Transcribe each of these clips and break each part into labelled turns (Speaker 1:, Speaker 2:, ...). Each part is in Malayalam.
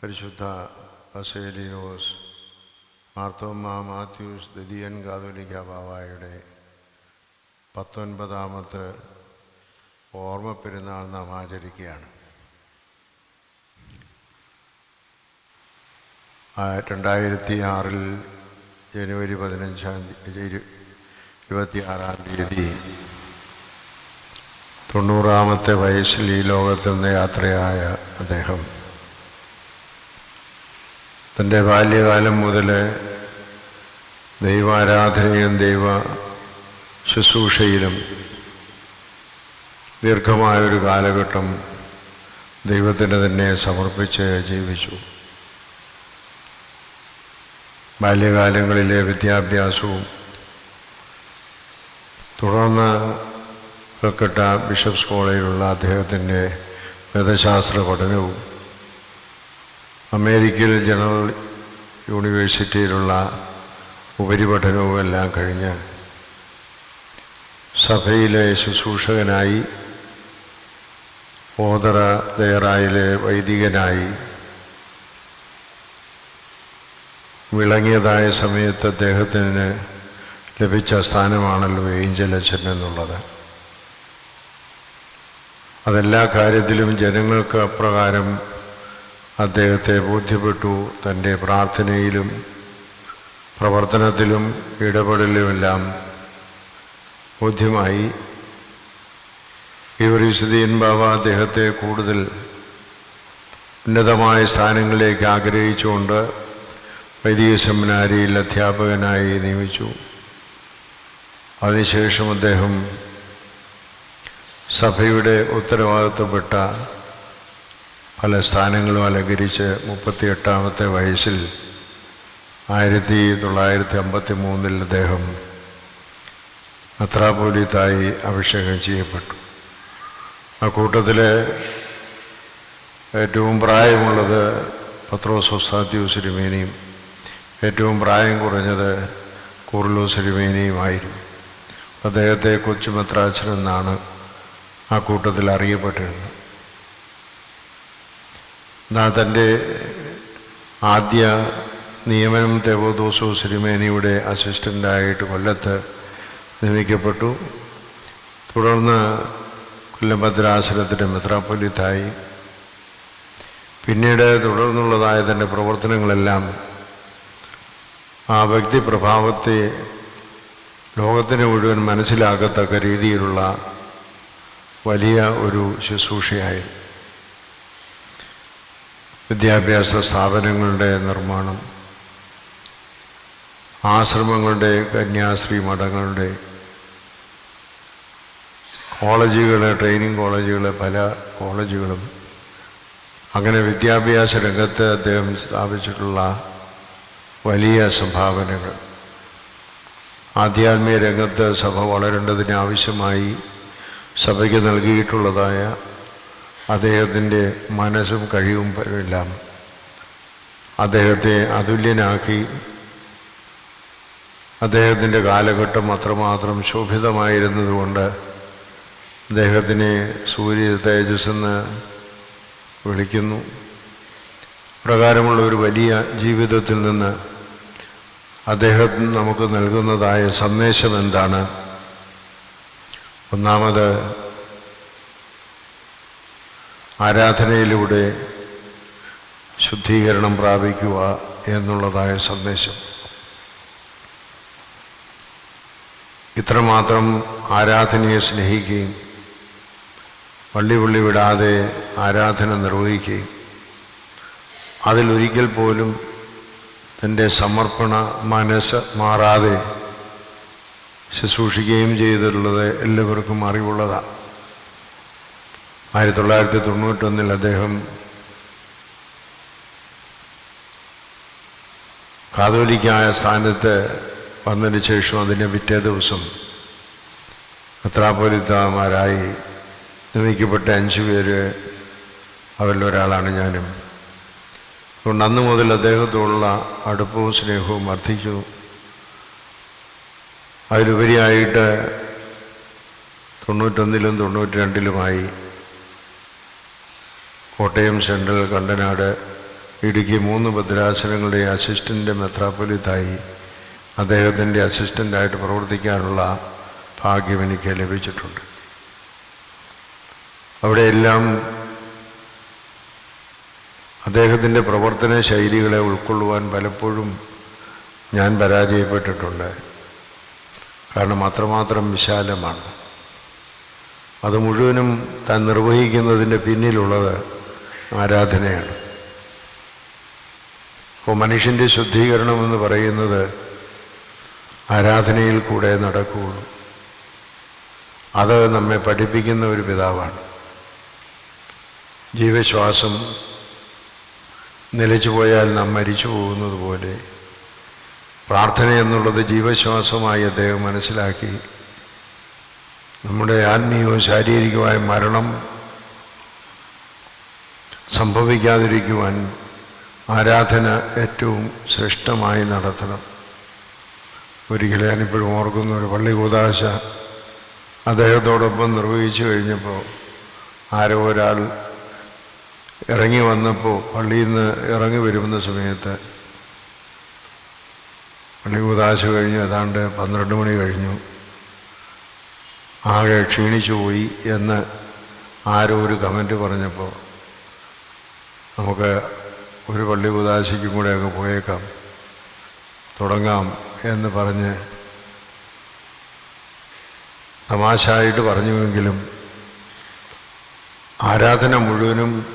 Speaker 1: പരിശുദ്ധ അസേലിയോസ് മാർത്തോമ്മ മാത്യൂസ് ദ്വിതീയൻ കാതോലിക്ക ബാവായുടെ പത്തൊൻപതാമത്തെ ഓർമ്മ പെരുന്നാൾ നാം ആചരിക്കുകയാണ്. രണ്ടായിരത്തി ആറിൽ ജനുവരി പതിനഞ്ചാം തീയതി ഇരുപത്തി ആറാം തീയതി തൊണ്ണൂറാമത്തെ വയസ്സിൽ ഈ ലോകത്തു നിന്ന് യാത്രയായ അദ്ദേഹം തന്റെ ബാല്യകാലം മുതൽ ദൈവാരാധനയും ദൈവ ശുശ്രൂഷയിലും ദീർഘമായൊരു കാലഘട്ടം ദൈവത്തിന് തന്നെ സമർപ്പിച്ച് ജീവിച്ചു. ബാല്യകാലങ്ങളിലെ വിദ്യാഭ്യാസവും തുടർന്ന് കൽക്കട്ട ബിഷപ്സ് കോളേജിലുള്ള അദ്ദേഹത്തിന്റെ വേദശാസ്ത്ര പഠനവും അമേരിക്കയിൽ ജനറൽ യൂണിവേഴ്സിറ്റിയിലുള്ള ഉപരിപഠനവും എല്ലാം കഴിഞ്ഞ് സഭയിലെ ശുശ്രൂഷകനായി ഓതറ ദയറായിലെ വൈദികനായി വിളങ്ങിയതായ സമയത്ത് അദ്ദേഹത്തിന് ലഭിച്ച സ്ഥാനമാണല്ലോ ഏഞ്ചൽ അച്ഛൻ എന്നുള്ളത്. അതെല്ലാ കാര്യത്തിലും ജനങ്ങൾക്ക് അപ്രകാരം അദ്ദേഹത്തെ ബോധ്യപ്പെട്ടു തന്റെ പ്രാർത്ഥനയിലും പ്രവർത്തനത്തിലും ഇടപെടലുമെല്ലാം ബോധ്യമായി. ഇവരിസുദീൻ ബാബ അദ്ദേഹത്തെ കൂടുതൽ ഉന്നതമായ സ്ഥാനങ്ങളിലേക്ക് ആഗ്രഹിച്ചുകൊണ്ട് വൈദിക സെമിനാരിയിൽ അധ്യാപകനായി നിയമിച്ചു. അതിനുശേഷം അദ്ദേഹം സഭയുടെ ഉത്തരവാദിത്തപ്പെട്ട പല സ്ഥാനങ്ങളും അലങ്കരിച്ച് മുപ്പത്തിയെട്ടാമത്തെ വയസ്സിൽ ആയിരത്തി തൊള്ളായിരത്തി അമ്പത്തി മൂന്നിൽ അദ്ദേഹം അത്രാപോലീത്തായി അഭിഷേകം ചെയ്യപ്പെട്ടു. ആ കൂട്ടത്തിൽ ഏറ്റവും പ്രായമുള്ളത് പത്രോസ് ഒസാദ്യൂസ് തിരുമേനിയും ഏറ്റവും പ്രായം കുറഞ്ഞത് കൂർലോസ് തിരുമേനിയുമായിരുന്നു അദ്ദേഹത്തെ കൊച്ചുമെത്രാച്ചൻ എന്നാണ് ആ കൂട്ടത്തിൽ അറിയപ്പെട്ടിരുന്നത്. തന്റെ ആദ്യ നിയമനം തെവോദോസോ സിരിമേനിയുടെ അസിസ്റ്റന്റായിട്ട് കൊല്ലത്ത് നിയമിക്കപ്പെട്ടു. തുടർന്ന് കൊല്ലം ഭദ്രാശ്രമത്തിന്റെ മെത്രാപ്പൊലിത്തായി. പിന്നീട് തുടർന്നുള്ളതായ തന്റെ പ്രവർത്തനങ്ങളെല്ലാം ആ വ്യക്തിപ്രഭാവത്തെ ലോകത്തിന് മുഴുവൻ മനസ്സിലാകത്തക്ക രീതിയിലുള്ള വലിയ ഒരു ശുശ്രൂഷയായിരുന്നു വിദ്യാഭ്യാസ സ്ഥാപനങ്ങളുടെ നിർമ്മാണം ആശ്രമങ്ങളുടെ കന്യാശ്രീ മഠങ്ങളുടെ കോളേജുകളെ ട്രെയിനിങ് കോളേജുകൾ പല കോളേജുകളും അങ്ങനെ വിദ്യാഭ്യാസ രംഗത്ത് അദ്ദേഹം സ്ഥാപിച്ചിട്ടുള്ള വലിയ സംഭാവനകൾ. ആധ്യാത്മിക രംഗത്ത് സഭ വളരേണ്ടതിന് ആവശ്യമായി സഭയ്ക്ക് നൽകിയിട്ടുള്ളതായ അദ്ദേഹത്തിന്റെ മനസ്സും കഴിവും എല്ലാം അദ്ദേഹത്തെ അതുല്യനാക്കി. അദ്ദേഹത്തിന്റെ കാലഘട്ടം അത്രമാത്രം ശോഭിതമായിരുന്നതുകൊണ്ട് അദ്ദേഹത്തിനെ സൂര്യ തേജസ് എന്ന് വിളിക്കുന്നു. പ്രകാരമുള്ള ഒരു വലിയ ജീവിതത്തിൽ നിന്ന് അദ്ദേഹം നമുക്ക് നൽകുന്നതായ സന്ദേശം എന്താണ് ഒന്നാമത് ആരാധനയിലൂടെ ശുദ്ധീകരണം പ്രാപിക്കുക എന്നുള്ളതായ സന്ദേശം. ഇത്രമാത്രം ആരാധനയെ സ്നേഹിക്കുകയും പള്ളി പുള്ളി വിടാതെ ആരാധന നിർവഹിക്കുകയും അതിലൊരിക്കൽ പോലും തന്റെ സമർപ്പണ മനസ്സ് മാറാതെ ശുശ്രൂഷിക്കുകയും ചെയ്തിട്ടുള്ളത് എല്ലാവർക്കും അറിവുള്ളതാണ്. ആയിരത്തി തൊള്ളായിരത്തി തൊണ്ണൂറ്റൊന്നിൽ അദ്ദേഹം കാതോലിക്കായ സ്ഥാനത്ത് വന്നതിന് ശേഷം അതിന്റെ പിറ്റേ ദിവസം മെത്രാപോലിത്തമാരായി നിയമിക്കപ്പെട്ട അഞ്ച് പേര് അവരിൽ ഒരാളാണ് ഞാനും. അതുകൊണ്ട് അന്ന് മുതൽ അദ്ദേഹത്തോടുള്ള അടുപ്പവും സ്നേഹവും വർദ്ധിച്ചു. അതിലുപരിയായിട്ട് തൊണ്ണൂറ്റൊന്നിലും തൊണ്ണൂറ്റി രണ്ടിലുമായി കോട്ടയം സെൻട്രൽ കണ്ടനാട് ഇടുക്കി മൂന്ന് ഭദ്രാസനങ്ങളുടെ അസിസ്റ്റന്റ് മെത്രാപ്പൊലിത്തായി അദ്ദേഹത്തിന്റെ അസിസ്റ്റന്റായിട്ട് പ്രവർത്തിക്കാനുള്ള ഭാഗ്യം എനിക്ക് ലഭിച്ചിട്ടുണ്ട്. അവിടെയെല്ലാം അദ്ദേഹത്തിന്റെ പ്രവർത്തന ശൈലികളെ ഉൾക്കൊള്ളുവാൻ പലപ്പോഴും ഞാൻ പരാജയപ്പെട്ടിട്ടുണ്ട്. കാരണം അത്രമാത്രം വിശാലമാണ്. അത് മുഴുവനും താൻ നിർവഹിക്കുന്നതിന്റെ പിന്നിലുള്ളത് ആരാധനയാണ്. അപ്പോൾ മനുഷ്യന്റെ ശുദ്ധീകരണം എന്ന് പറയുന്നത് ആരാധനയിൽ കൂടെ നടക്കുകയുള്ളൂ അത് നമ്മെ പഠിപ്പിക്കുന്ന ഒരു പിതാവാണ്. ജീവശ്വാസം നിലച്ചു പോയാൽ നാം മരിച്ചു പോകുന്നത് പോലെ പ്രാർത്ഥന എന്നുള്ളത് ജീവശ്വാസമായി അദ്ദേഹം മനസ്സിലാക്കി. നമ്മുടെ ആത്മീയവും ശാരീരികമായ മരണം സംഭവിക്കാതിരിക്കുവാൻ ആരാധന ഏറ്റവും ശ്രേഷ്ഠമായി നടത്തണം. ഒരിക്കലും ഞാനിപ്പോഴും ഓർക്കുന്ന ഒരു പള്ളി കൂതാശ അദ്ദേഹത്തോടൊപ്പം നിർവഹിച്ചു കഴിഞ്ഞപ്പോൾ ആരോ ഒരാൾ ഇറങ്ങി വന്നപ്പോൾ പള്ളിയിൽ നിന്ന് ഇറങ്ങി വരുന്ന സമയത്ത് പള്ളി കൂതാശ കഴിഞ്ഞ് ഏതാണ്ട് പന്ത്രണ്ട് മണി കഴിഞ്ഞു. ആകെ ക്ഷീണിച്ചു പോയി എന്ന് ആരോ ഒരു കമന്റ് പറഞ്ഞപ്പോൾ നമുക്ക് ഒരു പള്ളി കുതാശയ്ക്കും കൂടെ അങ്ങ് പോയേക്കാം. തുടങ്ങാം എന്ന് പറഞ്ഞ് തമാശായിട്ട് പറഞ്ഞുവെങ്കിലും ആരാധന മുഴുവനും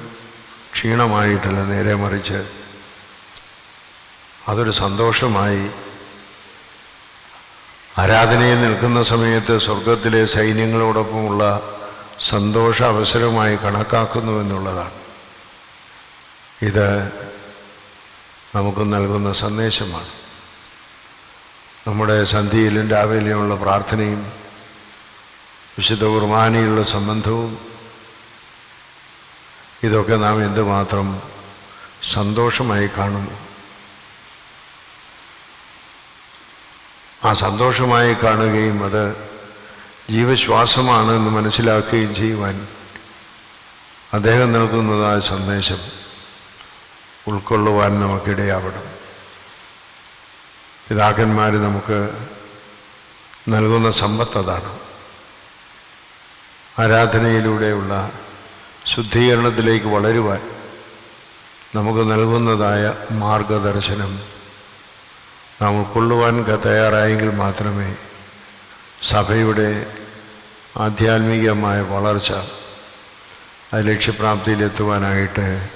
Speaker 1: ക്ഷീണമായിട്ടല്ല നേരെ മറിച്ച്. അതൊരു സന്തോഷമായി. ആരാധനയിൽ നിൽക്കുന്ന സമയത്ത് സ്വർഗത്തിലെ സൈന്യങ്ങളോടൊപ്പമുള്ള സന്തോഷ അവസരമായി കണക്കാക്കുന്നു എന്നുള്ളതാണ്. ഇത് നമുക്ക് നൽകുന്ന സന്ദേശമാണ്. നമ്മുടെ സന്ധിയിലും രാവിലെയുള്ള പ്രാർത്ഥനയും വിശുദ്ധ കുർബാനയിലുള്ള സംബന്ധവും ഇതൊക്കെ നാം എന്തുമാത്രം സന്തോഷമായി കാണുന്നു. ആ സന്തോഷമായി കാണുകയും അത് ജീവശ്വാസമാണ് എന്ന് മനസ്സിലാക്കുകയും ചെയ്യുവാൻ അദ്ദേഹം നൽകുന്നതായ സന്ദേശം ഉൾക്കൊള്ളുവാൻ നമുക്കിടയാവണം. പിതാക്കന്മാർ നമുക്ക് നൽകുന്ന സമ്പത്ത് അതാണ്. ആരാധനയിലൂടെയുള്ള ശുദ്ധീകരണത്തിലേക്ക് വളരുവാൻ നമുക്ക് നൽകുന്നതായ മാർഗദർശനം നാം ഉൾക്കൊള്ളുവാൻ തയ്യാറായെങ്കിൽ മാത്രമേ സഭയുടെ ആധ്യാത്മികമായ വളർച്ച അത് ലക്ഷ്യപ്രാപ്തിയിലെത്തുവാനായിട്ട്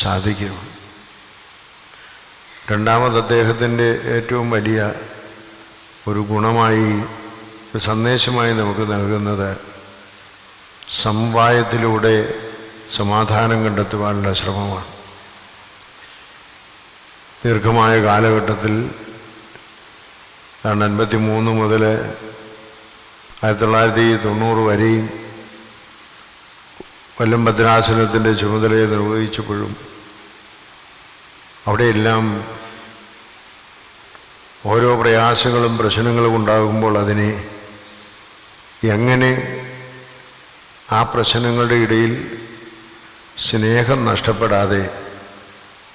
Speaker 1: സാധിക്കും രണ്ടാമത് അദ്ദേഹത്തിന്റെ ഏറ്റവും വലിയ ഒരു ഗുണമായി ഒരു സന്ദേശമായി നമുക്ക് നൽകുന്നത് സമവായത്തിലൂടെ സമാധാനം കണ്ടെത്തുവാനുള്ള ശ്രമമാണ്. ദീർഘമായ കാലഘട്ടത്തിൽ കാരണം എൺപത്തി മൂന്ന് മുതൽ ആയിരത്തി തൊള്ളായിരത്തി തൊണ്ണൂറ് വരെയും കൊല്ലം ഭദ്രാസനത്തിന്റെ ചുമതലയെ നിർവഹിച്ചപ്പോഴും അവിടെയെല്ലാം ഓരോ പ്രയാസങ്ങളും പ്രശ്നങ്ങളും ഉണ്ടാകുമ്പോൾ അതിനെ എങ്ങനെ ആ പ്രശ്നങ്ങളുടെ ഇടയിൽ സ്നേഹം നഷ്ടപ്പെടാതെ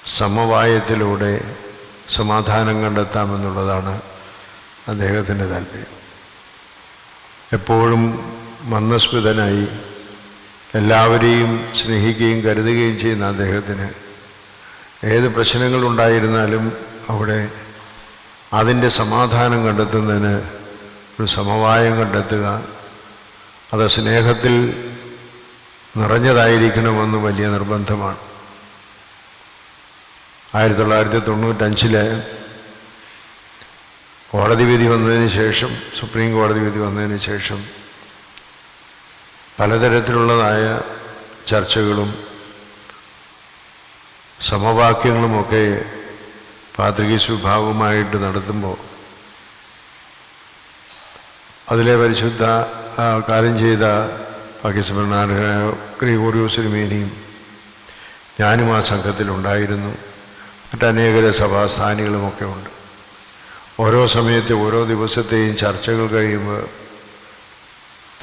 Speaker 1: സമവായത്തിലൂടെ സമാധാനം കണ്ടെത്താമെന്നുള്ളതാണ് അദ്ദേഹത്തിന്റെ താല്പര്യം. എപ്പോഴും മന്ദസ്മിതനായി എല്ലാവരെയും സ്നേഹിക്കുകയും കരുതുകയും ചെയ്യുന്ന അദ്ദേഹത്തിന് ഏത് പ്രശ്നങ്ങളുണ്ടായിരുന്നാലും അവിടെ അതിന്റെ സമാധാനം കണ്ടെത്തുന്നതിന് ഒരു സമവായം കണ്ടെത്തുക. അത് സ്നേഹത്തിൽ നിറഞ്ഞതായിരിക്കണമെന്ന് വലിയ നിർബന്ധമാണ്. ആയിരത്തി തൊള്ളായിരത്തി തൊണ്ണൂറ്റഞ്ചിലെ കോടതി വിധി വന്നതിന് ശേഷം സുപ്രീം കോടതി വിധി വന്നതിന് ശേഷം പലതരത്തിലുള്ളതായ ചർച്ചകളും സമവാക്യങ്ങളുമൊക്കെ പാത്രികീസ് വിഭാഗവുമായിട്ട് നടത്തുമ്പോൾ അതിലെ പരിശുദ്ധ കാര്യം ചെയ്ത പാകിസ്ഥാൻ ഗ്രിഗോറിയോസ് തിരുമേനിയും ഞാനും ആ സംഘത്തിലുണ്ടായിരുന്നു. മറ്റനേകര സഭാസ്ഥാനികളുമൊക്കെ ഉണ്ട്. ഓരോ സമയത്ത് ഓരോ ദിവസത്തെയും ചർച്ചകൾ കഴിയുമ്പോൾ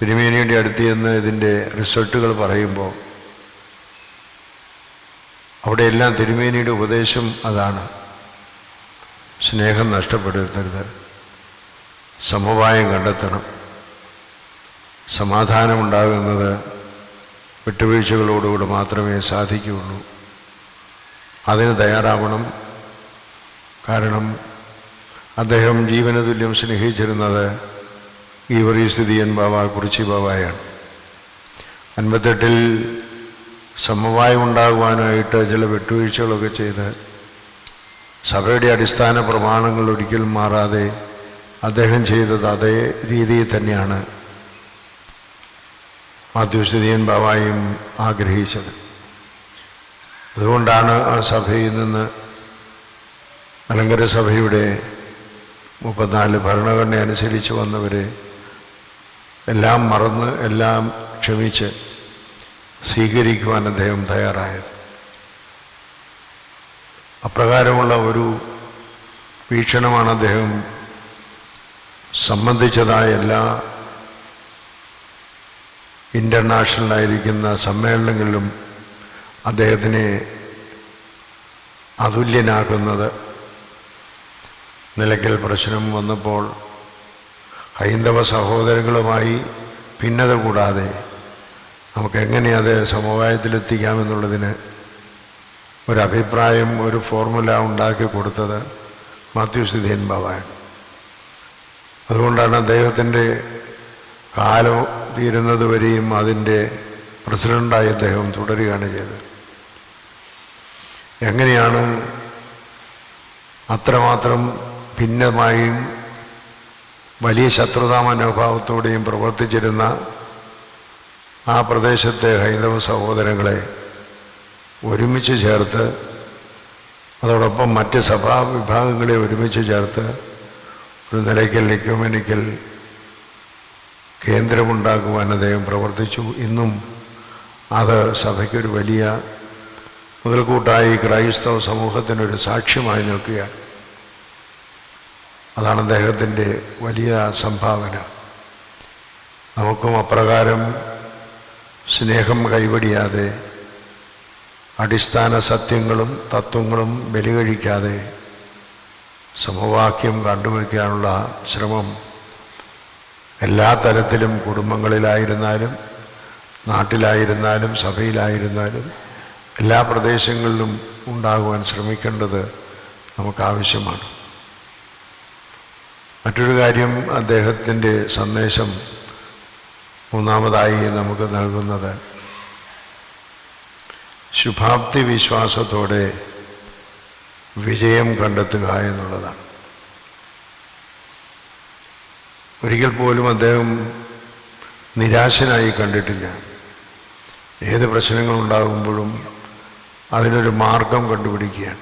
Speaker 1: തിരുമേനിയുടെ അടുത്ത് ചെന്ന് ഇതിന്റെ റിസൾട്ടുകൾ പറയുമ്പോൾ അവിടെയെല്ലാം തിരുമേനിയുടെ ഉപദേശം അതാണ്. സ്നേഹം നഷ്ടപ്പെടുത്തരുത് സമവായം കണ്ടെത്തണം. സമാധാനമുണ്ടാകുന്നത് വിട്ടുവീഴ്ചകളോടുകൂടി മാത്രമേ സാധിക്കുകയുള്ളൂ. അതിന് തയ്യാറാവണം. കാരണം അദ്ദേഹം ജീവനതുല്യം സ്നേഹിച്ചിരുന്നത് ഈ സ്ഥിതിയൻ ബാബ കുറിച്ചി ബാബായാണ്. അൻപത്തെട്ടിൽ സമവായം ഉണ്ടാകുവാനായിട്ട് ചില വിട്ടുവീഴ്ചകളൊക്കെ ചെയ്ത് സഭയുടെ അടിസ്ഥാന പ്രമാണങ്ങൾ ഒരിക്കലും മാറാതെ അദ്ദേഹം ചെയ്തത് അതേ രീതിയിൽ തന്നെയാണ് മാധ്യസ്ഥിതിയൻ ബാബായും ആഗ്രഹിച്ചത്. അതുകൊണ്ടാണ് ആ സഭയിൽ നിന്ന് മലങ്കര സഭയുടെ മുപ്പത്തിനാല് ഭരണഘടന അനുസരിച്ച് വന്നവരെ എല്ലാം മറന്ന് എല്ലാം ക്ഷമിച്ച് സ്വീകരിക്കുവാൻ അദ്ദേഹം തയ്യാറായത്. അപ്രകാരമുള്ള ഒരു വീക്ഷണമാണ് അദ്ദേഹം സംബന്ധിച്ചതായ എല്ലാ ഇന്റർനാഷണലായിരിക്കുന്ന സമ്മേളനങ്ങളിലും അദ്ദേഹത്തിനെ അതുല്യനാക്കുന്നത്. നിലയ്ക്കൽ പ്രശ്നം വന്നപ്പോൾ ഹൈന്ദവ സഹോദരങ്ങളുമായി ഭിന്നത കൂടാതെ നമുക്ക് എങ്ങനെ അത് സമവായത്തിലെത്തിക്കാമെന്നുള്ളതിന് ഒരഭിപ്രായം ഒരു ഫോർമുല ഉണ്ടാക്കി കൊടുത്തത് മാത്യു സുധീൻ ഭവാൻ അതുകൊണ്ടാണ് അദ്ദേഹത്തിന്റെ കാലം തീരുന്നതുവരെയും അതിന്റെ പ്രസിഡന്റായി അദ്ദേഹം തുടരുകയാണ് ചെയ്തത്. എങ്ങനെയാണ് അത്രമാത്രം ഭിന്നമായും വലിയ ശത്രുതാ മനോഭാവത്തോടെയും പ്രവർത്തിച്ചിരുന്ന ആ പ്രദേശത്തെ ഹൈന്ദവ സഹോദരങ്ങളെ ഒരുമിച്ച് ചേർത്ത് അതോടൊപ്പം മറ്റ് സഭാ വിഭാഗങ്ങളെ ഒരുമിച്ച് ചേർത്ത് ഒരു നിലയ്ക്കൽ നിക്കുമെനിക്കൽ കേന്ദ്രമുണ്ടാക്കുവാൻ അദ്ദേഹം പ്രവർത്തിച്ചു. ഇന്നും അത് സഭയ്ക്കൊരു വലിയ മുതൽക്കൂട്ടായി ക്രൈസ്തവ സമൂഹത്തിനൊരു സാക്ഷ്യമായി നിൽക്കുക അതാണ് അദ്ദേഹത്തിന്റെ വലിയ സംഭാവന. നമുക്കും അപ്രകാരം സ്നേഹം കൈവടിയാതെ അടിസ്ഥാന സത്യങ്ങളും തത്വങ്ങളും ബലികഴിക്കാതെ സമവാക്യം കണ്ടുവയ്ക്കാനുള്ള ശ്രമം എല്ലാ തരത്തിലും കുടുംബങ്ങളിലായിരുന്നാലും നാട്ടിലായിരുന്നാലും സഭയിലായിരുന്നാലും എല്ലാ പ്രദേശങ്ങളിലും ഉണ്ടാകുവാൻ ശ്രമിക്കേണ്ടത് നമുക്കാവശ്യമാണ്. മറ്റൊരു കാര്യം അദ്ദേഹത്തിന്റെ സന്ദേശം മൂന്നാമതായി നമുക്ക് നൽകുന്നത് ശുഭാപ്തി വിശ്വാസത്തോടെ വിജയം കണ്ടെത്തുക എന്നുള്ളതാണ്. ഒരിക്കൽ പോലും അദ്ദേഹം നിരാശനായി കണ്ടിട്ടില്ല. ഏത് പ്രശ്നങ്ങളുണ്ടാകുമ്പോഴും അതിനൊരു മാർഗം കണ്ടുപിടിക്കുകയാണ്.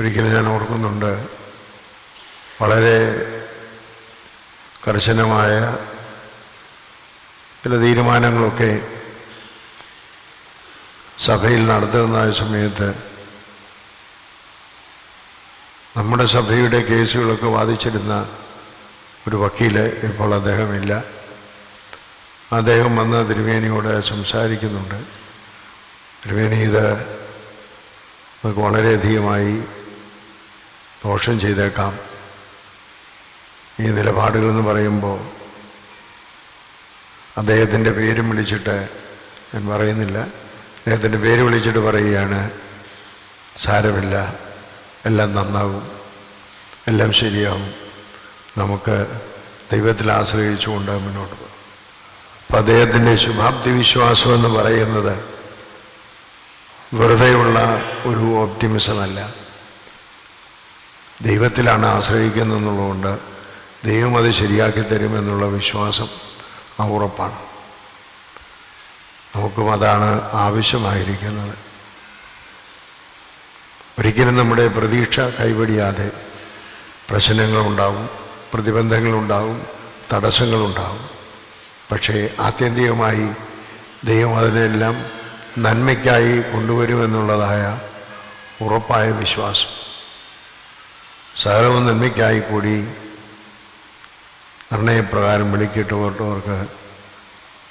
Speaker 1: ഒരിക്കലും ഞാൻ ഓർക്കുന്നുണ്ട് വളരെ കർശനമായ ചില തീരുമാനങ്ങളൊക്കെ സഭയിൽ നടത്തുന്ന സമയത്ത് നമ്മുടെ സഭയുടെ കേസുകളൊക്കെ വാദിച്ചിരുന്ന ഒരു വക്കീൽ ഇപ്പോൾ അദ്ദേഹമില്ല. അദ്ദേഹം വന്ന് തിരുവേനിയോട് സംസാരിക്കുന്നുണ്ട്. തിരുവേനി ഇത് നമുക്ക് വളരെയധികമായി ദോഷം ചെയ്തേക്കാം. ഈ നിലപാടുകളെന്ന് പറയുമ്പോൾ അദ്ദേഹത്തിന്റെ പേരും വിളിച്ചിട്ട് ഞാൻ പറയുന്നില്ല. അദ്ദേഹത്തിന്റെ പേര് വിളിച്ചിട്ട് പറയുകയാണ് സാരമില്ല എല്ലാം നന്നാവും എല്ലാം ശരിയാവും. നമുക്ക് ദൈവത്തിൽ ആശ്രയിച്ചുകൊണ്ട് മുന്നോട്ട് പോകും. അപ്പം അദ്ദേഹത്തിന്റെ ശുഭാപ്തി വിശ്വാസം എന്ന് പറയുന്നത് വെറുതെയുള്ള ഒരു ഓപ്റ്റിമിസമല്ല ദൈവത്തിലാണ് ആശ്രയിക്കുന്നതെന്നുള്ളതുകൊണ്ട് ദൈവം അത് ശരിയാക്കി തരുമെന്നുള്ള വിശ്വാസം ആ ഉറപ്പാണ്. നമുക്കും അതാണ് ആവശ്യമായിരിക്കുന്നത്. ഒരിക്കലും നമ്മുടെ പ്രതീക്ഷ കൈവടിയാതെ പ്രശ്നങ്ങളുണ്ടാവും പ്രതിബന്ധങ്ങളുണ്ടാവും തടസ്സങ്ങളുണ്ടാവും. പക്ഷേ ആത്യന്തികമായി ദൈവം അതിനെല്ലാം നന്മയ്ക്കായി കൊണ്ടുവരുമെന്നുള്ളതായ ഉറപ്പായ വിശ്വാസം. സകലവും നന്മയ്ക്കായി കൂടി നിർണയപ്രകാരം വിളിക്കിട്ടവർക്ക്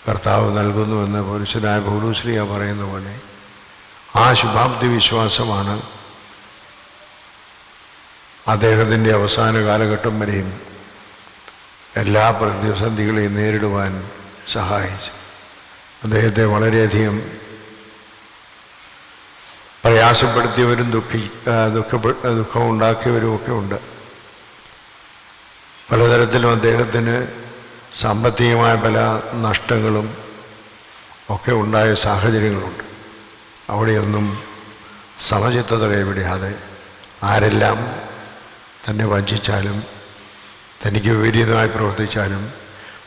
Speaker 1: കർത്താവ് നൽകുന്നുവെന്ന് പുരുഷനായ ഗുരുശ്രീയ പറയുന്ന പോലെ ആ ശുഭാപ്തി വിശ്വാസമാണ് അദ്ദേഹത്തിന്റെ അവസാന കാലഘട്ടം വരെയും എല്ലാ പ്രതിസന്ധികളെയും നേരിടുവാൻ സഹായിച്ചു. അദ്ദേഹത്തെ വളരെയധികം പ്രയാസപ്പെടുത്തിയവരും ദുഃഖി ദുഃഖം ഉണ്ടാക്കിയവരും ഒക്കെ ഉണ്ട്. പലതരത്തിലും അദ്ദേഹത്തിന് സാമ്പത്തികമായ പല നഷ്ടങ്ങളും ഒക്കെ ഉണ്ടായ സാഹചര്യങ്ങളുണ്ട്. അവിടെയൊന്നും സമചിത്തത കൈവിടാതെ ആരെല്ലാം തന്നെ വഞ്ചിച്ചാലും തനിക്ക് വിപരീതമായി പ്രവർത്തിച്ചാലും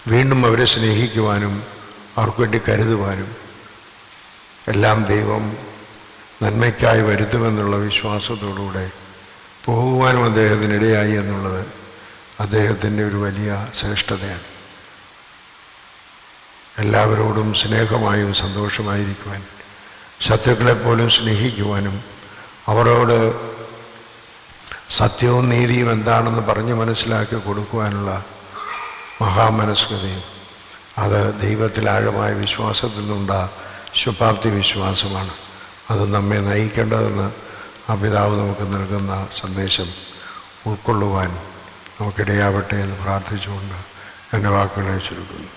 Speaker 1: വീണ്ടും അവരെ സ്നേഹിക്കുവാനും അവർക്ക് വേണ്ടി കരുതുവാനും എല്ലാം ദൈവം നന്മയ്ക്കായി വരുത്തുമെന്നുള്ള വിശ്വാസത്തോടുകൂടെ പോകുവാനും അദ്ദേഹത്തിനിടയായി എന്നുള്ളത് അദ്ദേഹത്തിന്റെ ഒരു വലിയ ശ്രേഷ്ഠതയാണ്. എല്ലാവരോടും സ്നേഹമായും സന്തോഷമായിരിക്കുവാൻ ശത്രുക്കളെപ്പോലും സ്നേഹിക്കുവാനും അവരോട് സത്യവും നീതിയും എന്താണെന്ന് പറഞ്ഞ് മനസ്സിലാക്കി കൊടുക്കുവാനുള്ള മഹാമനസ്കതയും അത് ദൈവത്തിൽ ആഴമായ വിശ്വാസത്തിൽ നിന്നുണ്ടാ ശുഭാപ്തി വിശ്വാസമാണ്. അത് നമ്മെ നയിക്കേണ്ടതെന്ന് ആ പിതാവ് നമുക്ക് നൽകുന്ന സന്ദേശം ഉൾക്കൊള്ളുവാൻ നമുക്കിടയാവട്ടെ എന്ന് പ്രാർത്ഥിച്ചുകൊണ്ട് എന്റെ വാക്കുകളെ ചുരുക്കുന്നു.